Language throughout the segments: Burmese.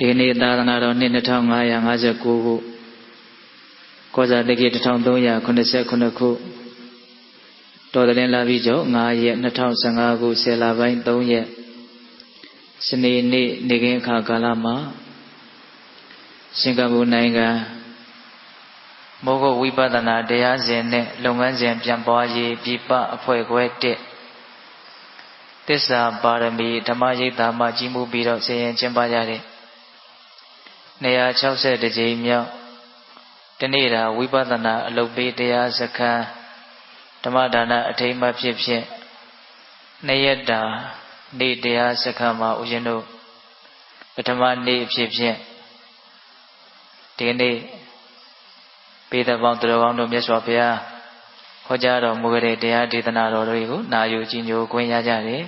ဒီနေ့သာသနာတော်နှစ်2559ခုကောဇာတက္ကီ1389ခုတော်တရင်လာပြီးကျော်9ရက်2015ခု10လပိုင်း3ရက်စနေနေ့နေကင်းအခါကာလမှာစင်ကာပူနိုင်ငံမောဂဝိပဿနာတရားစဉ်နဲ့လုပ်ငန်းစဉ်ပြန်ပွားရေးပြပအဖွဲ့ခွဲ1သစ္စာပါရမီဓမ္မရိပ်သာမှကြီးမှုပြီးတော့ဆင်ရင်ကျင်းပကြတဲ့ 260ကြိမ်မြောက်တနေ့တာဝိပဿနာအလုပ်ပေးတရားစခန်းဓမ္မဒါနအထိမ်းအမှတ်ဖြစ်ဖြစ်နှစ်ရက်တာနေ့တရားစခန်းမှာဦးဇင်းတို့ပထမနေ့ဖြစ်ဖြစ်ဒီနေ့ပေတပေါင်းသူတော်ကောင်းတို့မြတ်စွာဘုရားဟောကြားတော်မူခဲ့တဲ့တရားဒေသနာတော်တွေကိုနာယူကြည်ညိုခွင့်ရကြတယ်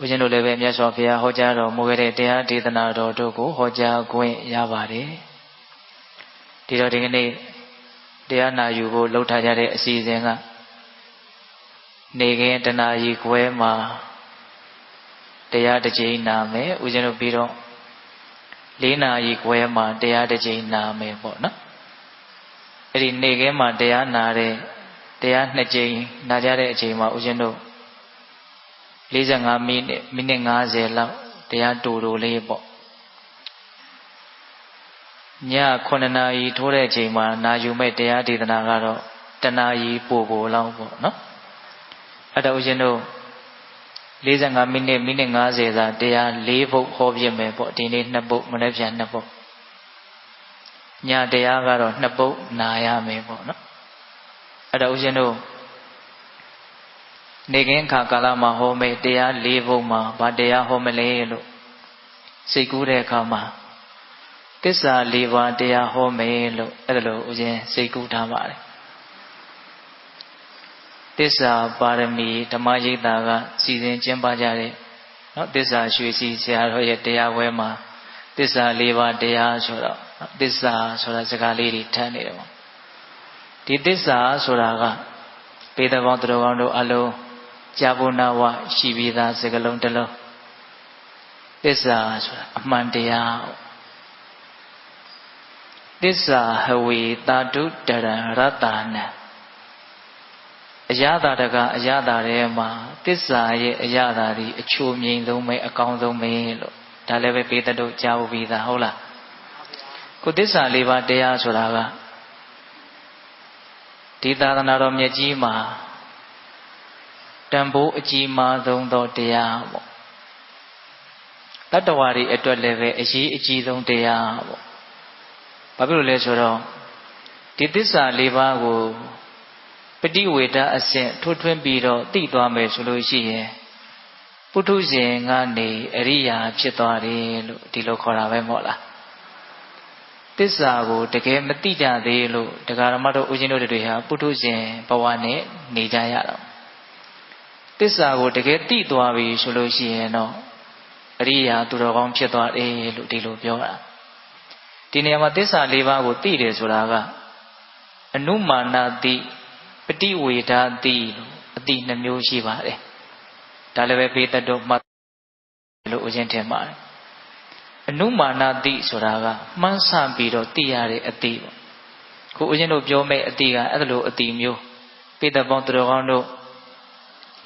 ဦးဇင်းတို့လည်းပဲမြတ်စွာဘုရားဟောကြားတော်မူခဲ့တဲ့တရားဒေသနာတော်တို့ကိုဟောကြားခွင့်ရပါတယ်ဒီတော့ဒီကနေ့တရားနာယူဖို့လှုပ်ထားကြတဲ့အစီအစဉ်ကနေခင်တနာရီခွဲမှာတရားတစ်ကြိမ်နာမယ်ဦးဇင်းတို့ပြီးတော့၄နာရီခွဲမှာတရားတစ်ကြိမ်နာမယ်ပေါ့နော်အဲ့ဒီနေခင်းမှာတရားနာတဲ့တရားနှစ်ကြိမ်နာကြတဲ့အချိန်မှာဦးဇင်းတို့ 45မိနစ်မိနစ်50လောက်တရားတူတူလေးပေါ့ည9နာရီထိုးတဲ့အချိန်မှာနာယူမဲ့တရားဒေသနာကတော့တနာရီပို့ပို့လောက်ပေါ့နော်အဲ့တော့ဦးဇင်းတို့45မိနစ်မိနစ်50သာတရား၄ပုတ်ဟောပြမယ်ပေါ့ဒီနေ့2ပုတ်မနေ့ပြန်2ပုတ်ညတရားကတော့2ပုတ်နာရမယ်ပေါ့နော်အဲ့တော့ဦးဇင်းတို့ နေကင်းခါကာလမှာဟောမယ်တရား၄ပုတ်မှာဗာတရားဟောမလဲလို့စိတ်ကူးတဲ့အခါမှာသစ္စာ၄ပါးတရားဟောမယ်လို့အဲ့ဒါလို့ဦးဇင်းစိတ်ကူးထားပါတယ်သစ္စာပါရမီဓမ္မရိပ်သာကစီစဉ်ကျင်းပကြတဲ့နော်သစ္စာရွှေစီဆရာတော်ရဲ့တရားဝဲမှာသစ္စာ၄ပါးတရားဆိုတော့သစ္စာဆိုတာစကားလေးတွေထမ်းနေတယ်ပေါ့ဒီသစ္စာဆိုတာကပေတပေါင်းသူတော်ကောင်းတို့အလုံး ကြာဘုနာဝရှိပြီးသားစကလုံးတစ်လုံးသစ္စာဆိုတာအမှန်တရားသစ္စာဟဝေတာတုတရရတ္တနာအရသာတကအရသာထဲမှာတစ္ဆာရဲ့အရသာဒီအချိုမြိန်ဆုံးပဲအကောင်းဆုံးပဲလို့ဒါလည်းပဲပေတတို့ကြားဖို့ပြီးသားဟုတ်လားကိုတစ္ဆာလေးပါးတရားဆိုတာကဒီသာသနာတော်မြတ်ကြီးမှာ တန်ဖိုးအကြီးမားဆုံးသောတရားပေါ့တတ္တဝါတွေအတွက်လည်းပဲအရေးအကြီးဆုံးတရားပေါ့ဘာဖြစ်လို့လဲဆိုတော့ဒီသစ္စာလေးပါးကိုပฏิဝေဒအဆင့်ထွထွင်းပြီးတော့သိသွားမယ်ဆိုလို့ရှိရင်ပုထုဇဉ်ကနေအရိယာဖြစ်သွားတယ်လို့ဒီလိုခေါ်တာပဲမဟုတ်လားသစ္စာကိုတကယ်မသိကြသေးလို့တရားဓမ္မတို့ဦးဇင်းတို့တွေဟာပုထုဇဉ်ဘဝနဲ့နေကြရတော့ သစ္စာကိုတကယ်သိသွားပြီဆိုလို့ရှိရင်တော့အရိယာသူတော်ကောင်းဖြစ်သွားတယ်လို့ဒီလိုပြောတာဒီနေရာမှာသစ္စာ၄ပါးကိုသိတယ်ဆိုတာကအနုမာနတိပฏิဝေဒတိလို့အတိနှမျိုးရှိပါတယ်ဒါလည်းပဲဖေးတတ်တော့မှတ်လို့ဦးချင်းထင်ပါတယ်အနုမာနတိဆိုတာကမှန်းဆပြီးတော့သိရတဲ့အတိပေါ့ခုဦးချင်းတို့ပြောမဲ့အတိကအဲ့လိုအတိမျိုးပေတပေါင်းသူတော်ကောင်းတို့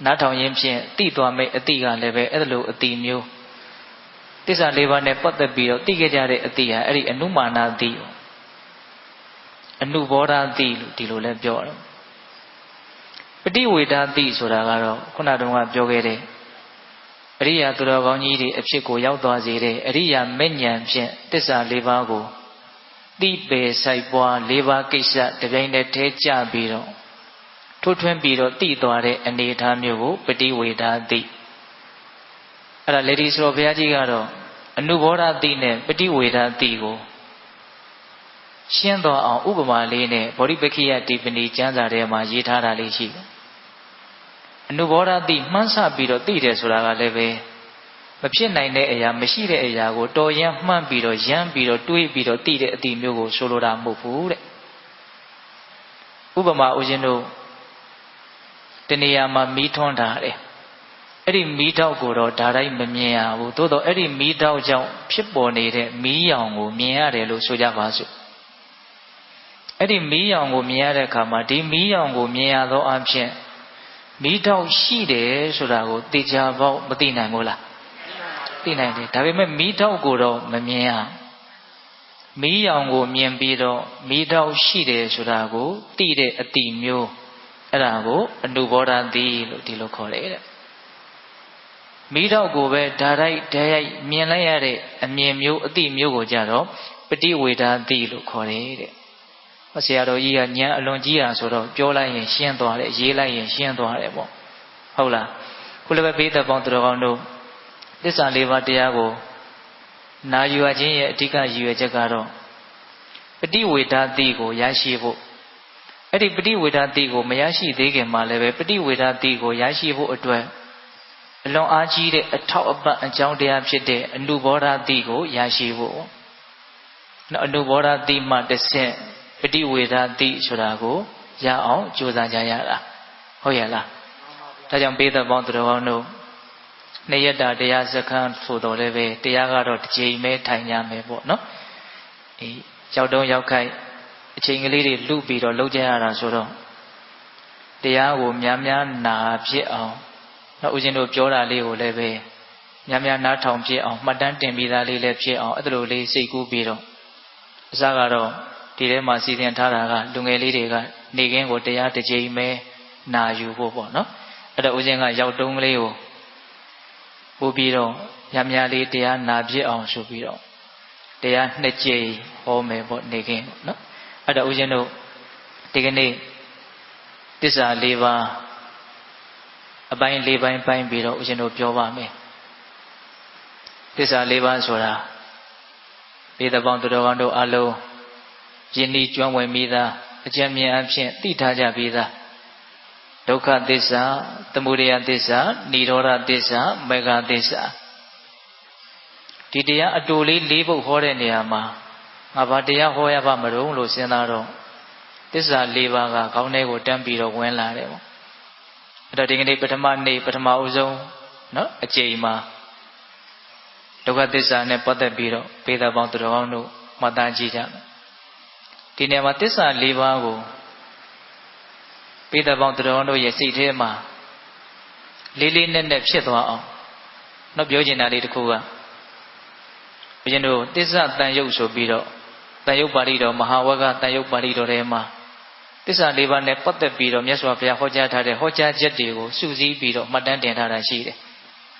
နားထောင်ရင်းဖြင့်သိသွားမဲ့အတိကလည်းပဲအဲ့လိုအတိမျိုးတစ္ဆာလေးပါးနဲ့ပတ်သက်ပြီးတော့သိခဲ့ကြတဲ့အတိဟာအဲ့ဒီအနုမာနတိအနုဘောဓတိလို့ဒီလိုလဲပြောတယ်ပฏิဝေဒတိဆိုတာကတော့ခုနတုန်းကပြောခဲ့တဲ့အရိယာသူတော်ကောင်းကြီးတွေအဖြစ်ကိုရောက်သွားစေတဲ့အရိယာမဲ့ဉဏ်ဖြင့်တစ္ဆာလေးပါးကိုတိပေဆိုင်ပွားလေးပါးကိစ္စတပြိုင်တည်းထဲကြပြီးတော့ ထိုးထွင်းပြီးတော့တည်သွားတဲ့အနေအထားမျိုးကိုပฏิဝေဒတိအဲ့ဒါလေဒီဆိုတော့ဘုရားကြီးကတော့အနုဘောဓတိနဲ့ပฏิဝေဒတိကိုရှင်းသွားအောင်ဥပမာလေးနဲ့ဗောဓိပက္ခိယတိပဏီကျမ်းစာထဲမှာရေးထားတာလေးရှိတယ်အနုဘောဓတိမှန်းဆပြီးတော့သိတယ်ဆိုတာကလည်းပဲမဖြစ်နိုင်တဲ့အရာမရှိတဲ့အရာကိုတော်ရန်မှန်းပြီးတော့ရမ်းပြီးတော့တွေးပြီးတော့သိတဲ့အတိမျိုးကိုဆိုလိုတာမဟုတ်ဘူးတဲ့ဥပမာဦးဇင်းတို့ တနေရာမှာမီးထွန်းထားတယ်အဲ့ဒီမီးတောက်ကိုတော့ဒါတိုင်းမမြင်ရဘူးသို့တော့အဲ့ဒီမီးတောက်ကြောင့်ဖြစ်ပေါ်နေတဲ့မီးရောင်ကိုမြင်ရတယ်လို့ဆိုကြပါစို့အဲ့ဒီမီးရောင်ကိုမြင်ရတဲ့အခါမှာဒီမီးရောင်ကိုမြင်ရသောအဖြစ်မီးတောက်ရှိတယ်ဆိုတာကိုသိကြပေါ့မသိနိုင်ဘူးလားသိနိုင်တယ်ဒါပေမဲ့မီးတောက်ကိုတော့မမြင်ရမီးရောင်ကိုမြင်ပြီးတော့မီးတောက်ရှိတယ်ဆိုတာကိုသိတဲ့အတိမျိုး အဲ့ဒါကိုအနုဘောဓတိလို့ဒီလိုခေါ်တယ်တဲ့မိတော့ကိုပဲဓာတိုက်ဓာရိုက်မြင်လိုက်ရတဲ့အမြင်မျိုးအတိမျိုးကိုကြတော့ပฏิဝေဒတိလို့ခေါ်တယ်တဲ့။ဆရာတော်ကြီးကဉာဏ်အလွန်ကြီးတာဆိုတော့ပြောလိုက်ရင်ရှင်းသွားတယ်ရေးလိုက်ရင်ရှင်းသွားတယ်ပေါ့။ဟုတ်လား။ခုလည်းပဲဘေးသက်ပေါင်းသူတော်ကောင်းတို့သစ္စာလေးပါးတရားကိုနာယူအချင်းရဲ့အဓိကရည်ရွယ်ချက်ကတော့ပฏิဝေဒတိကိုရရှိဖို့ အဲ့ဒီပဋိဝေဒတိကိုမရရှိသေးခင်မှာလည်းပဲပဋိဝေဒတိကိုရရှိဖို့အတွက်အလွန်အားကြီးတဲ့အထောက်အပံ့အကြောင်းတရားဖြစ်တဲ့အနုဘောဓတိကိုရရှိဖို့နော်အနုဘောဓတိမှတစ်ဆင့်ပဋိဝေဒတိဆိုတာကိုရအောင်ကြိုးစားကြရတာဟုတ်ရဲ့လားဒါကြောင့်ပေးသက်ပေါင်းသူတော်ကောင်းတို့နေရတာတရားစခန်းဆိုတော်လည်းပဲတရားကတော့တစ်ချိန်ပဲထိုင်ကြမယ်ပေါ့နော်အေးရောက်တော့ရောက်ခိုက် အချိန်ကလေးတွေလူပြီးတော့လှုပ်ကြရတာဆိုတော့တရားကိုများများနာဖြစ်အောင်နောက်ဦးဇင်းတို့ပြောတာလေးကိုလည်းပဲများများနားထောင်ဖြစ်အောင်မှတ်တမ်းတင်ပြီးသားလေးလည်းဖြစ်အောင်အဲ့ဒါလိုလေးစိတ်ကူးပြီးတော့အစကတော့ဒီထဲမှာစီစဉ်ထားတာကလူငယ်လေးတွေကနေကင်းကိုတရားတစ်ကြိမ်ပဲနာယူဖို့ပေါ့နော်အဲ့တော့ဦးဇင်းကရောက်တုံးကလေးကိုပို့ပြီးတော့များများလေးတရားနာဖြစ်အောင်ဆိုပြီးတော့တရားနှစ်ကြိမ်ဟောမယ်ပေါ့နေကင်းနော် အဲ့တော့ဦးဇင်းတို့ဒီကနေ့တစ္ဆာ၄ပါးအပိုင်း၄ပိုင်းပိုင်းပြီးတော့ဦးဇင်းတို့ပြောပါမယ်တစ္ဆာ၄ပါးဆိုတာဒေသပေါင်းသူတော်ကောင်းတို့အလုံးယဉ်ဤကျွမ်းဝင်ပြီးသားအကျဉ်းမြင်အဖြစ်သိထားကြပြီးသားဒုက္ခသစ္စာသမုဒယသစ္စာនិရောဓသစ္စာမေဃသစ္စာဒီတရားအတူလေး၄ပုဒ်ဟောတဲ့နေရာမှာ ငါဘာတရားဟောရပါမလို့လို့စဉ်းစားတော့သစ္စာ၄ပါးကခေါင်းထဲကိုတန်းပြီးတော့ဝင်လာတယ်ပေါ့အဲ့တော့ဒီကနေ့ပထမနေ့ပထမဦးဆုံးနော်အကျိန်မှာဒုက္ခသစ္စာနဲ့ပတ်သက်ပြီးတော့ပေသာပေါင်းသူတော်ကောင်းတို့မှတ်သားကြည့်ကြမယ်ဒီနေရာမှာသစ္စာ၄ပါးကိုပေသာပေါင်းသူတော်ကောင်းတို့ရဲ့စိတ်ထဲမှာလေးလေးနက်နက်ဖြစ်သွားအောင်တော့ပြောချင်တာလေးတစ်ခုကဘုရင်တို့သစ္စာတန်ရုပ်ဆိုပြီးတော့တ န်ရုပ်ပါဠိတော်မဟာဝကတန်ရုပ်ပါဠိတော်ထဲမှာသစ္စာလေးပါးနဲ့ပတ်သက်ပြီးတော့မြတ်စွာဘုရားဟောကြားထားတဲ့ဟောကြားချက်တွေကိုစုစည်းပြီးတော့မှတ်တမ်းတင်ထားတာရှိတယ်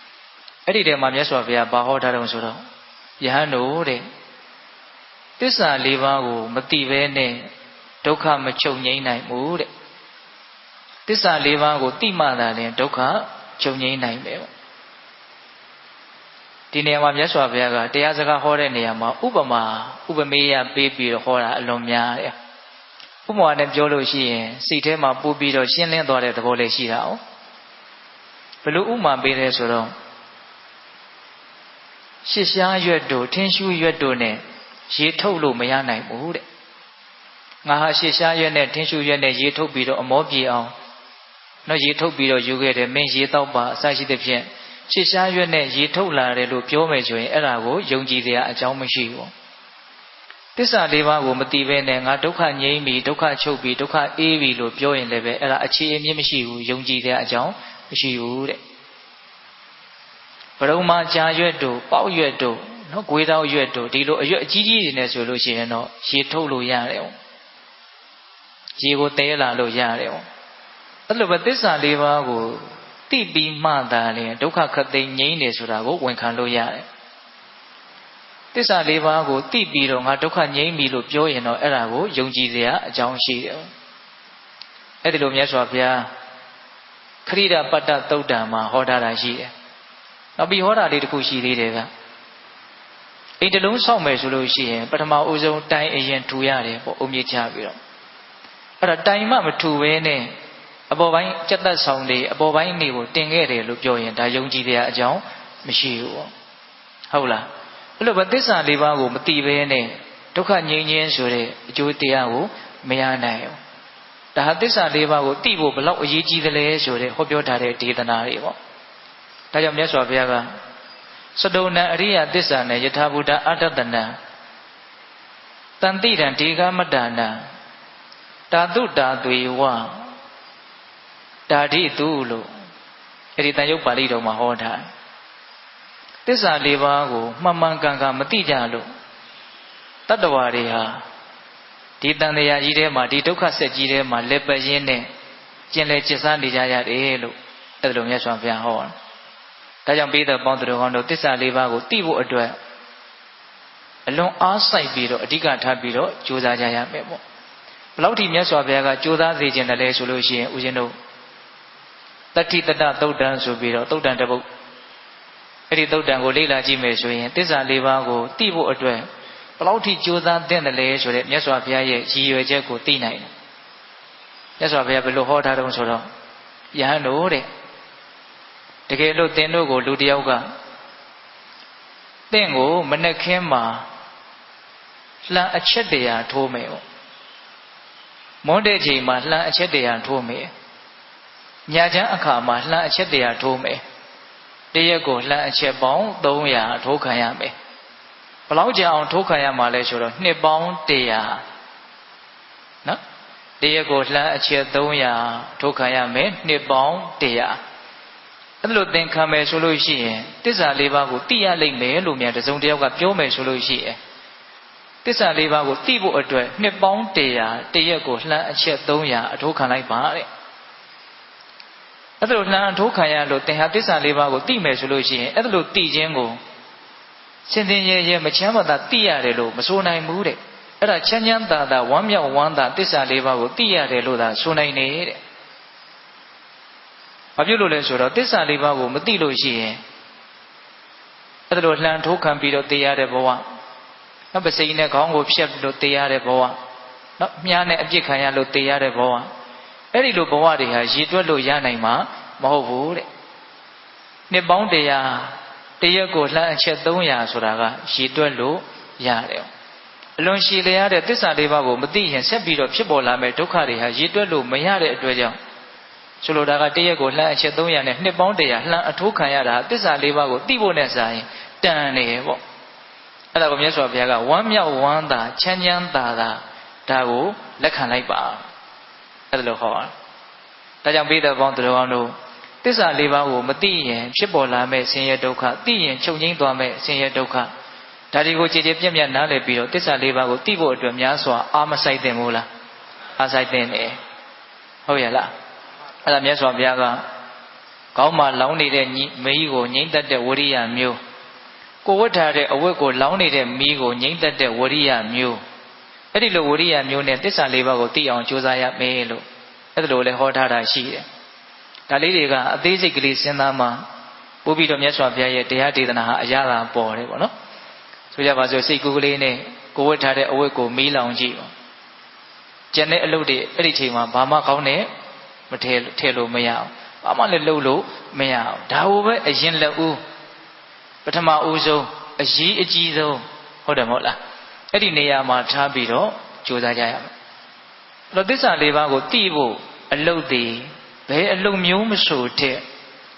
။အဲ့ဒီထဲမှာမြတ်စွာဘုရားဘာဟောထားတယ်ဆိုတော့ယဟန်တို့တဲ့သစ္စာလေးပါးကိုမတိဘဲနဲ့ဒုက္ခမချုပ်ငြိမ်းနိုင်ဘူးတဲ့။သစ္စာလေးပါးကိုတိမှသာလျှင်ဒုက္ခချုပ်ငြိမ်းနိုင်တယ်ပေါ့ ဒီနေရာမှာမြတ်စွာဘုရားကတရားစကားဟောတဲ့နေရာမှာဥပမာဥပမေယပေးပြီးတော့ဟောတာအလွန်များတယ်ဥပမာနဲ့ပြောလို့ရှိရင်စိတ်ထဲမှာပို့ပြီးတော့ရှင်းလင်းသွားတဲ့သဘောလေးရှိတာ哦ဘယ်လိုဥမာပေးလဲဆိုတော့ရှစ်ရှားရွက်တို့ထင်းရှူးရွက်တို့နဲ့ရေထုတ်လို့မရနိုင်ဘူးတဲ့ငါဟာရှစ်ရှားရွက်နဲ့ထင်းရှူးရွက်နဲ့ရေထုတ်ပြီးတော့အမောပြေအောင်နော်ရေထုတ်ပြီးတော့ယူခဲ့တယ်မင်းရေတောက်ပါအစရှိသဖြင့် ရှစ်ရှားရွက်နဲ့ရေထုတ်လာတယ်လို့ပြောမယ်ဆိုရင်အဲ့ဒါကိုယုံကြည်စရာအကြောင်းမရှိဘူးသစ္စာလေးပါးကိုမသိဘဲနဲ့ငါဒုက္ခငြိမ်းပြီဒုက္ခချုပ်ပြီဒုက္ခအေးပြီလို့ပြောရင်လည်းပဲအဲ့ဒါအခြေအမြင့်မရှိဘူးယုံကြည်တဲ့အကြောင်းမရှိဘူးတဲ့ဘရုံမာကြာရွက်တို့ပေါက်ရွက်တို့နော်ဂွေးတောက်ရွက်တို့ဒီလိုအရွက်အကြီးကြီးတွေနဲ့ဆိုလို့ရှိရင်တော့ရေထုတ်လို့ရတယ်ရေကိုတဲလာလို့ရတယ်အဲ့လိုပဲသစ္စာလေးပါးကို တိပြီးမှသာလျှင်ဒုက္ခခသိငြိမ်းတယ်ဆိုတာကိုဝန်ခံလို့ရတယ်သစ္စာလေးပါးကိုသိပြီးတော့ငါဒုက္ခငြိမ်းပြီလို့ပြောရင်တော့အဲ့ဒါကိုယုံကြည်စရာအကြောင်းရှိတယ်အဲ့ဒီလိုမြတ်စွာဘုရားခရိဒပတ္တသုတ်တံမှာဟောထားတာရှိတယ်နောက်ပြီးဟောတာလေးတစ်ခုရှိသေးတယ်ကအိမ်တလုံးဆောက်မယ်ဆိုလို့ရှိရင်ပထမဦးဆုံးတိုင်အရင်ထူရတယ်ပေါ့အုံမြင့်ချပြီးတော့အဲ့ဒါတိုင်မှမထူဘဲနဲ့ အပေါ်ပိုင်းစက်သက်ဆောင်တွေအပေါ်ပိုင်းနေကိုတင်ခဲ့တယ်လို့ပြောရင်ဒါယုံကြည်တဲ့အကြောင်းမရှိဘူးပေါ့ဟုတ်လားအဲ့လိုပဲသစ္စာလေးပါးကိုမတိဘဲနဲ့ဒုက္ခငြိမ်းခြင်းဆိုတဲ့အကျိုးတရားကိုမရနိုင်ဘူးဒါဟာသစ္စာလေးပါးကိုတိဖို့ဘလောက်အရေးကြီးသလဲဆိုတဲ့ဟောပြောထားတဲ့ဒေသနာတွေပေါ့ဒါကြောင့်မြတ်စွာဘုရားကစတုဏအရိယသစ္စာနဲ့ယထာဘုဒ္ဓအတ္တတနံတန်တိတံဒီကမတ္တနာတာတုတာသွေဝတာ ဓိတုလို့အဲ့ဒီတန်ရုပ်ပါဠိတော်မှာဟောထားသစ္စာ၄ပါးကိုမှန်မှန်ကန်ကန်မသိကြလို့တတ္တဝါတွေဟာဒီတန်တရားကြီးထဲမှာဒီဒုက္ခဆက်ကြီးထဲမှာလက်ပရင်းနဲ့ကျင်လေကျစ်စားနေကြရတယ်လို့အဲ့ဒါလိုမြတ်စွာဘုရားဟောတာဒါကြောင့်ပိဿပေါင်းသူတော်ကောင်းတို့သစ္စာ၄ပါးကိုသိဖို့အတွက်အလွန်အားစိုက်ပြီးတော့အဓိကထားပြီးတော့ကြိုးစားကြရမယ်ပေါ့ဘလောက်ထိမြတ်စွာဘုရားကကြိုးစားစေခြင်းတယ်လဲဆိုလို့ရှိရင်ဦးဇင်းတို့ တတိတတသုတ်တံဆိုပြီးတော့သုတ်တံတပုတ်အဲ့ဒီသုတ်တံကိုလေ့လာကြည့်မယ်ဆိုရင်သစ္စာ၄ပါးကိုသိဖို့အတွက်ဘလောက်ထိကြိုးစားသင့်တယ်လဲဆိုတဲ့မြတ်စွာဘုရားရဲ့ရည်ရွယ်ချက်ကိုသိနိုင်တယ်မြတ်စွာဘုရားဘယ်လိုဟောထားတုံးဆိုတော့ယဟန်တို့တဲ့တကယ်လို့သင်တို့ကိုလူတယောက်ကသင်ကိုမနှက်ခင်းမှာလှန်အချက်တရာထိုးမယ်ပေါ့မွန်းတဲ့ချိန်မှာလှန်အချက်တရာထိုးမယ် ညချမ်းအခါမှာလှန်အချက်တရာထိုးမယ်တရက်ကိုလှန်အချက်ပေါင်း300ထိုးခံရမယ်ဘလောက်ကြာအောင်ထိုးခံရမှာလဲဆိုတော့နှစ်ပေါင်း100နော်တရက်ကိုလှန်အချက်300ထိုးခံရမယ်နှစ်ပေါင်း100အဲ့လိုသင်ခံမယ်ဆိုလို့ရှိရင်တစ္ဆာလေးပါးကိုသိရလိမ့်မယ်လို့မြန်တစုံတယောက်ကပြောမယ်ဆိုလို့ရှိရင်တစ္ဆာလေးပါးကိုသိဖို့အတွက်နှစ်ပေါင်း100တရက်ကိုလှမ်းအချက်300အထိုးခံလိုက်ပါတဲ့ အဲ့ဒါလိုလှမ်းအထိုးခံရလို့သင်ဟာတစ္ဆာလေးပါးကိုသိမယ်ဆိုလို့ရှိရင်အဲ့ဒါလိုသိခြင်းကိုစင်တင်ရဲရဲမချမ်းသာသိရတယ်လို့မဆိုနိုင်ဘူးတဲ့အဲ့ဒါချမ်းချမ်းသာသာဝမ်းမြောက်ဝမ်းသာတစ္ဆာလေးပါးကိုသိရတယ်လို့သာဆိုနိုင်နေတဲ့ဘာဖြစ်လို့လဲဆိုတော့တစ္ဆာလေးပါးကိုမသိလို့ရှိရင်အဲ့ဒါလိုလှန်ထိုးခံပြီးတော့သိရတဲ့ဘဝနော်ပစိန်နဲ့ခေါင်းကိုဖြတ်ပြီးတော့သိရတဲ့ဘဝနော်မြားနဲ့အပြစ်ခံရလို့သိရတဲ့ဘဝ အဲ့ဒီလိုဘဝတွေဟာရည်တွက်လို့ရနိုင်မှာမဟုတ်ဘူးတဲ့နှစ်ပေါင်းတရားတရက်ကိုလှမ်းအချက်300ဆိုတာကရည်တွက်လို့ရတယ်အလွန်ရှည်လျားတဲ့သစ္စာလေးပါးကိုမသိရင်ဆက်ပြီးတော့ဖြစ်ပေါ်လာမဲ့ဒုက္ခတွေဟာရည်တွက်လို့မရတဲ့အတွက်ကြောင့်ဆိုလိုတာကတရက်ကိုလှမ်းအချက်300နဲ့နှစ်ပေါင်း100လှမ်းအထိုးခံရတာသစ္စာလေးပါးကိုသိဖို့နဲ့စာရင်တန်နေပေါ့အဲ့ဒါကိုမြတ်စွာဘုရားကဝမ်းမြောက်ဝမ်းသာချမ်းချမ်းသာသာဒါကိုလက်ခံလိုက်ပါ အဲ့ဒါလိုဟောတာဒါကြောင့်ပိဿပေါင်းသူတော်ကောင်းတို့သစ္စာလေးပါးကိုမသိရင်ဖြစ်ပေါ်လာမဲ့ဆင်းရဲဒုက္ခသိရင်ချုပ်ငိမ့်သွားမဲ့ဆင်းရဲဒုက္ခဒါဒီကိုကြည်ကြည်ပြည့်ပြည့်နားလည်ပြီးတော့သစ္စာလေးပါးကိုသိဖို့အတွက်များစွာအာမဆိုင်သင့်မို့လားအားဆိုင်သင့်တယ်ဟုတ်ရဲ့လားအဲ့ဒါမြတ်စွာဘုရားကကောင်းမှလောင်းနေတဲ့မီးကိုငိမ့်တတ်တဲ့ဝရိယမျိုးကိုဝတ်ထားတဲ့အဝတ်ကိုလောင်းနေတဲ့မီးကိုငိမ့်တတ်တဲ့ဝရိယမျိုး အဲ့ဒီလိုဝရိယမျိုးနဲ့တစ္ဆာလေးပါးကိုသိအောင်ကြိုးစားရမယ်လို့အဲ့ဒါလိုလည်းဟောထားတာရှိတယ်ဒါလေးတွေကအသေးစိတ်ကလေးစဉ်းစားမှပို့ပြီးတော့မြတ်စွာဘုရားရဲ့တရားဒေသနာဟာအရသာပေါ်တယ်ပေါ့နော်ဆိုကြပါစို့စိတ်ကူးကလေးနဲ့ကိုဝတ်ထားတဲ့အဝတ်ကိုမီးလောင်ကြည့်ပါကျန်တဲ့အလုပ်တွေအဲ့ဒီချိန်မှာဘာမှကောင်းတဲ့မထည့်ထည့်လို့မရအောင်ဘာမှလည်းလုပ်လို့မရအောင်ဒါကိုပဲအရင်လက်ဦးပထမဦးဆုံးအရေးအကြီးဆုံးဟုတ်တယ်မဟုတ်လား အဲ့ဒီနေရာမှာထားပြီးတော့ကြိုးစားကြရမယ်အဲ့တော့သစ္စာလေးပါးကိုသိဖို့အလုတ်သေးဘယ်အလုတ်မျိုးမဆိုတဲ့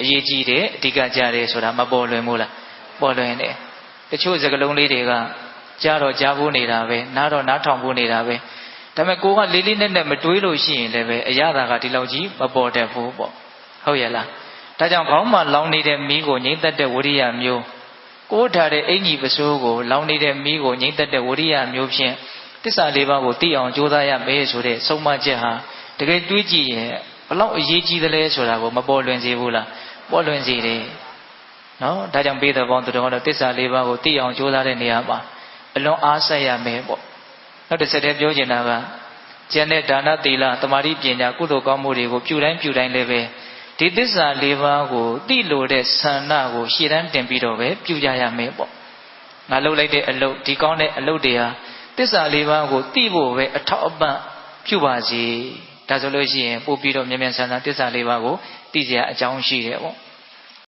အရေးကြီးတယ်အဓိကကြတယ်ဆိုတာမပေါ်လွင်ဘူးလားပေါ်လွင်တယ်တချို့စကလုံးလေးတွေကကြားတော့ကြားဖို့နေတာပဲနားတော့နားထောင်ဖို့နေတာပဲဒါပေမဲ့ကိုကလေးလေးနက်နက်မတွေးလို့ရှိရင်လည်းပဲအရသာကဒီလောက်ကြီးမပေါ်တတ်ဘူးပေါ့ဟုတ်ရဲ့လားဒါကြောင့်ခေါင်းမှာလောင်နေတဲ့မီးကိုငိမ့်သက်တဲ့ဝရိယမျိုး ကိုးထားတဲ့အင်ကြီးပစိုးကိုလောင်နေတဲ့မီးကိုငိမ့်သက်တဲ့ဝရိယမျိုးဖြင့်တစ္ဆာလေးပါးကိုသိအောင်ကြိုးစားရမယ်ဆိုတဲ့ဆုံးမချက်ဟာတကယ်တွေးကြည့်ရင်ဘလောက်အရေးကြီးသလဲဆိုတာကိုမပေါ်လွင်စေဘူးလားပေါ်လွင်စေတယ်နော်ဒါကြောင့်ပေးတဲ့ဘောင်းသူတော်ကတော့တစ္ဆာလေးပါးကိုသိအောင်ကြိုးစားတဲ့နေရာမှာအလွန်အားဆက်ရမယ်ပေါ့နောက်တစ်ဆက်တည်းပြောချင်တာကကျန်တဲ့ဒါနသီလသမာဓိပညာကုသိုလ်ကောင်းမှုတွေကိုပြုတိုင်းပြုတိုင်းလည်းပဲ ဒီသစ္စာ၄ပါးကိုသိလို့တဲ့ဆန္ဒကိုရှေ့တန်းတင်ပြီးတော့ပဲပြုကြရမယ်ပေါ့ငါလှုပ်လိုက်တဲ့အလုပ်ဒီကောင်းတဲ့အလုပ်တွေဟာသစ္စာ၄ပါးကိုသိဖို့ပဲအထောက်အပံ့ပြုပါစေဒါဆိုလို့ရှိရင်ပို့ပြီးတော့မြန်မြန်ဆန်ဆန်သစ္စာ၄ပါးကိုသိစရာအကြောင်းရှိတယ်ပေါ့